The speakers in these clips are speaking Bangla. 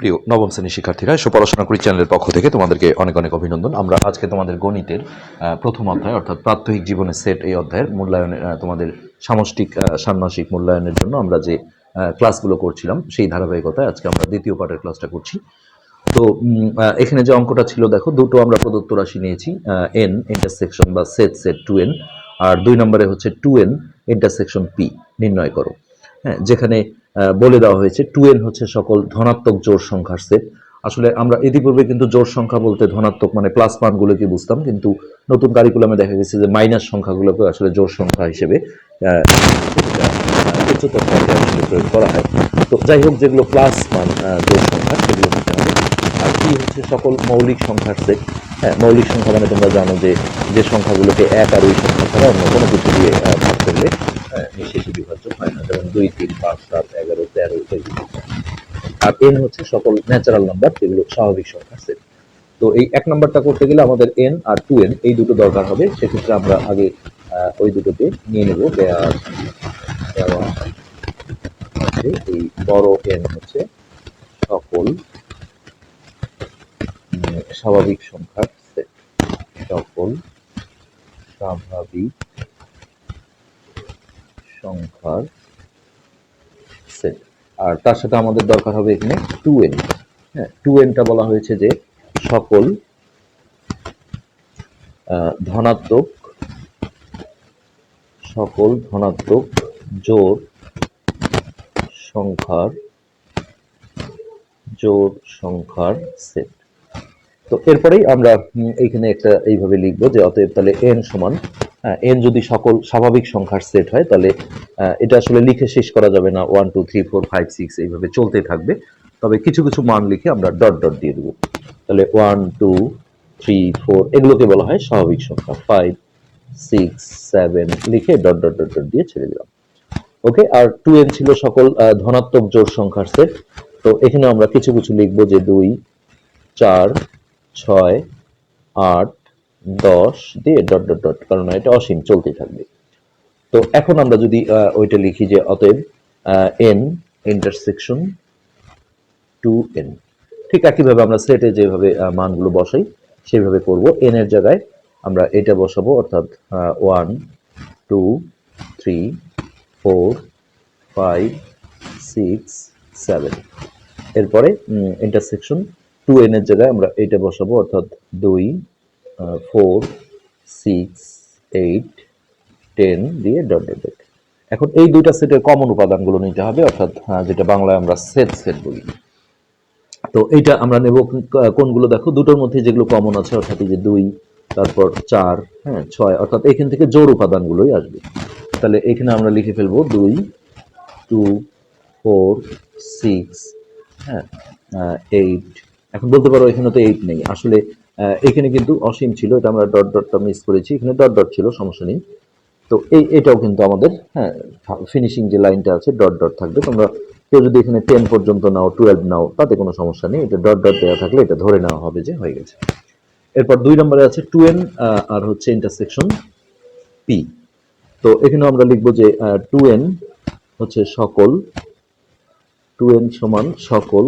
প্রিয় নবম শ্রেণির শিক্ষার্থীরা এসব পড়াশোনা করি চ্যানেলের পক্ষ থেকে তোমাদেরকে অনেক অনেক অভিনন্দন। আমরা আজকে তোমাদের গণিতের প্রথম অধ্যায় অর্থাৎ প্রাত্যহিক জীবনের সেট এই অধ্যায়ের মূল্যায়নের তোমাদের সামষ্টিক ষান্মাসিক মূল্যায়নের জন্য আমরা যে ক্লাসগুলো করছিলাম সেই ধারাবাহিকতায় আজকে আমরা দ্বিতীয় পার্টের ক্লাসটা করছি। তো এখানে যে অঙ্কটা ছিল, দেখো, দুটো আমরা প্রদত্ত রাশি নিয়েছি এন ইন্টারসেকশন বা সেট সেট টু এন আর দুই নম্বরে হচ্ছে টু এন ইন্টারসেকশন পি নির্ণয় করো। হ্যাঁ যেখানে বলে দেওয়া হয়েছে টু এন হচ্ছে সকল ধনাত্মক জোড় সংখ্যার সেট আসলে আমরা ইতিপূর্বে কিন্তু জোড় সংখ্যা বলতে ধনাত্মক মানে প্লাস মানগুলোকে বুঝতাম, কিন্তু নতুন কারিকুলামে দেখা গেছে যে মাইনাস সংখ্যাগুলোকে আসলে জোড় সংখ্যা হিসেবে আসলে প্রয়োগ করা হয়। তো যাই হোক, যেগুলো প্লাস মান জোড় সংখ্যা, সেগুলো নিতে হবে আর কি হচ্ছে সকল মৌলিক সংখ্যার সেট হ্যাঁ মৌলিক সংখ্যা মানে তোমরা জানো যে যে সংখ্যাগুলোকে এক আর ওই সংখ্যা ছাড়া অন্য কোনো কিছু দিয়ে দুই, তিন, পাঁচ, সাত, এগারো, তেরো আর এন হচ্ছে সকল ন্যাচারাল নাম্বার যেগুলো স্বাভাবিক সংখ্যা সেট তো এই এক নাম্বারটা করতে গেলে আমাদের এন আর টু এন এই দুটো দরকার হবে। সেক্ষেত্রে আমরা আগে ওই দুটোকে নিয়ে নেব। দেওয়া আছে। এই বড় এন হচ্ছে সকল স্বাভাবিক সংখ্যার সেট সকল স্বাভাবিক সংখ্যার সেট আর তার সাথে আমাদের দরকার হবে এখানে টু এন হ্যাঁ টু এনটা বলা হয়েছে যে সকল ধনাত্মক সকল ধনাত্মক জোড় সংখ্যার জোড় সংখ্যার সেট তো এরপরেই আমরা এইখানে একটা এইভাবে লিখব যে অতএব তাহলে এন সমান এন যদি সকল স্বাভাবিক সংখ্যার সেট হয়, তাহলে এটা আসলে লিখে শেষ করা যাবে না। One two three four five six এইভাবে চলতে থাকবে। তবে কিছু কিছু মান লিখে আমরা ডট ডট দিয়ে দেবো। তাহলে ওয়ান টু থ্রি ফোর এগুলোকে বলা হয় স্বাভাবিক সংখ্যা। ফাইভ সিক্স সেভেন লিখে ডট ডট ডট ডট দিয়ে ছেড়ে দিলাম। ওকে আর টু এন ছিল সকল ধনাত্মক জোড় সংখ্যার সেট তো এখানে আমরা কিছু কিছু লিখব যে দুই, চার, ছয়, আট দশ দিয়ে ডট ডট ডট কারণ এটা অসীম, চলতেই থাকবে। তো এখন আমরা যদি ওইটা লিখি যে অতএব এন ইন্টারসেকশন টু এন ঠিক একইভাবে আমরা সেটে যেভাবে মানগুলো বসাই, সেভাবে করব। এন এর জায়গায় আমরা এটা বসাবো, অর্থাৎ one two three four five six seven এরপরে ইন্টারসেকশন টু এন এর জায়গায় আমরা এটা বসাবো, অর্থাৎ দুই ফোর সিক্স এইট টেন দিয়ে ডট ডট ডট এখন এই দুইটা সেটের কমন উপাদানগুলো নিতে হবে, অর্থাৎ যেটা বাংলায় আমরা সেট সেট বলি। তো এইটা আমরা নেব কোনগুলো? দেখো, দুটোর মধ্যে যেগুলো কমন আছে, অর্থাৎ এই যে দুই, তারপর চার হ্যাঁ ছয়, অর্থাৎ এখান থেকে জোর উপাদানগুলোই আসবে। তাহলে এখানে আমরা লিখে ফেলব দুই টু ফোর সিক্স হ্যাঁ এইট এখন বলতে পারো এখানে তো এইট নেই। আসলে এখানে কিন্তু অসীম ছিল, এটা আমরা ডট ডটটা মিস করেছি, এখানে ডট ডট ছিল, সমস্যা নেই। তো এই, এটাও কিন্তু আমাদের হ্যাঁ ফিনিশিং যে লাইনটা আছে ডট ডট থাকবে। তোমরা কেউ যদি এখানে টেন পর্যন্ত নাও টুয়েলভ নাও, তাতে কোনো সমস্যা নেই। এটা ডট ডট দেওয়া থাকলে এটা ধরে নেওয়া হবে যে হয়ে গেছে। এরপর দুই নম্বরে আছে টু এন আর হচ্ছে ইন্টারসেকশন পি তো এখানে আমরা লিখব যে টু এন হচ্ছে সকল টু এন সমান সকল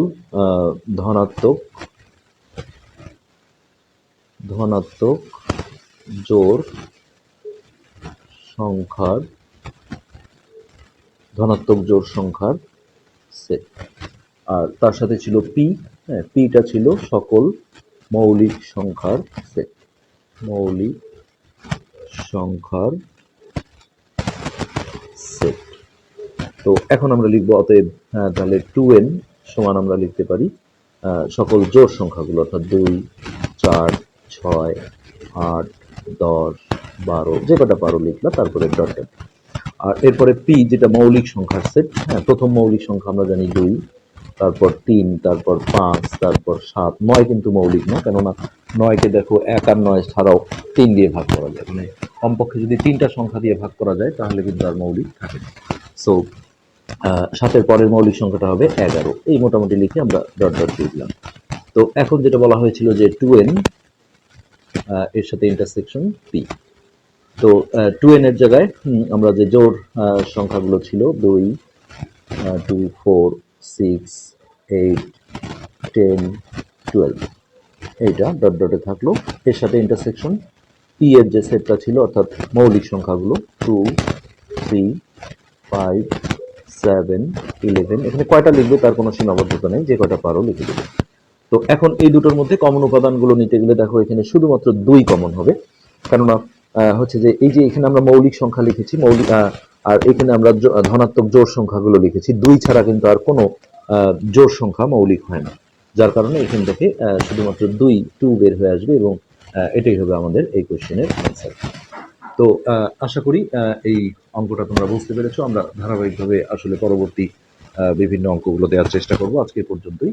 ধনাত্মক ধনাত্মক জোড় সংখ্যার ধনাত্মক জোড় সংখ্যার সেট আর তার সাথে ছিল পি হ্যাঁ পিটা ছিল সকল মৌলিক সংখ্যার সেট মৌলিক সংখ্যার সেট তো এখন আমরা লিখব অতএব হ্যাঁ তাহলে টু এন সমান আমরা লিখতে পারি সকল জোড় সংখ্যাগুলো, অর্থাৎ দুই, চার ছয়, আট, দশ, বারো, যে কটা পারো লিখলা, তারপরে ডট ডট আর এরপরে পি যেটা মৌলিক সংখ্যার সেট হ্যাঁ প্রথম মৌলিক সংখ্যা আমরা জানি দুই, তারপর তিন, তারপর পাঁচ, তারপর সাত, নয় কিন্তু মৌলিক না, কেননা নয়কে দেখো এক আর নয় ছাড়াও তিন দিয়ে ভাগ করা যায়। মানে কমপক্ষে যদি তিনটা সংখ্যা দিয়ে ভাগ করা যায়, তাহলে কিন্তু আর মৌলিক থাকে না। সো সাতের পরের মৌলিক সংখ্যাটা হবে এগারো। এই মোটামুটি লিখে আমরা ডট ডট দিয়ে দিলাম। তো এখন যেটা বলা হয়েছিল যে টু এন এর সাথে ইন্টারসেকশন পি তো টু এন এর জায়গায় আমরা যে জোর সংখ্যাগুলো ছিল, দুই two four six eight ten twelve এইটা ডট ডটে থাকল। এর সাথে ইন্টারসেকশন পি এর যে সেটটা ছিল, অর্থাৎ মৌলিক সংখ্যাগুলো two three five seven eleven এখানে কয়টা লিখবে তার কোনো সীমাবদ্ধতা নেই, যে কয়টা পারো লিখে দেবে। তো এখন এই দুটোর মধ্যে কমন উপাদানগুলো নিতে গেলে দেখো এখানে শুধুমাত্র দুই কমন হবে। কেননা হচ্ছে যে এই যে এখানে আমরা মৌলিক সংখ্যা লিখেছি, মৌলিক আর এখানে আমরা ধনাত্মক জোর সংখ্যাগুলো লিখেছি। দুই ছাড়া কিন্তু আর কোনো জোর সংখ্যা মৌলিক হয় না। যার কারণে এখান থেকে শুধুমাত্র দুই টু বের হয়ে আসবে এবং এটাই হবে আমাদের এই কোশ্চেনের অ্যান্সার তো আশা করি এই অঙ্কটা তোমরা বুঝতে পেরেছ। আমরা ধারাবাহিকভাবে আসলে পরবর্তী বিভিন্ন অঙ্কগুলো দেওয়ার চেষ্টা করব। আজকে পর্যন্তই।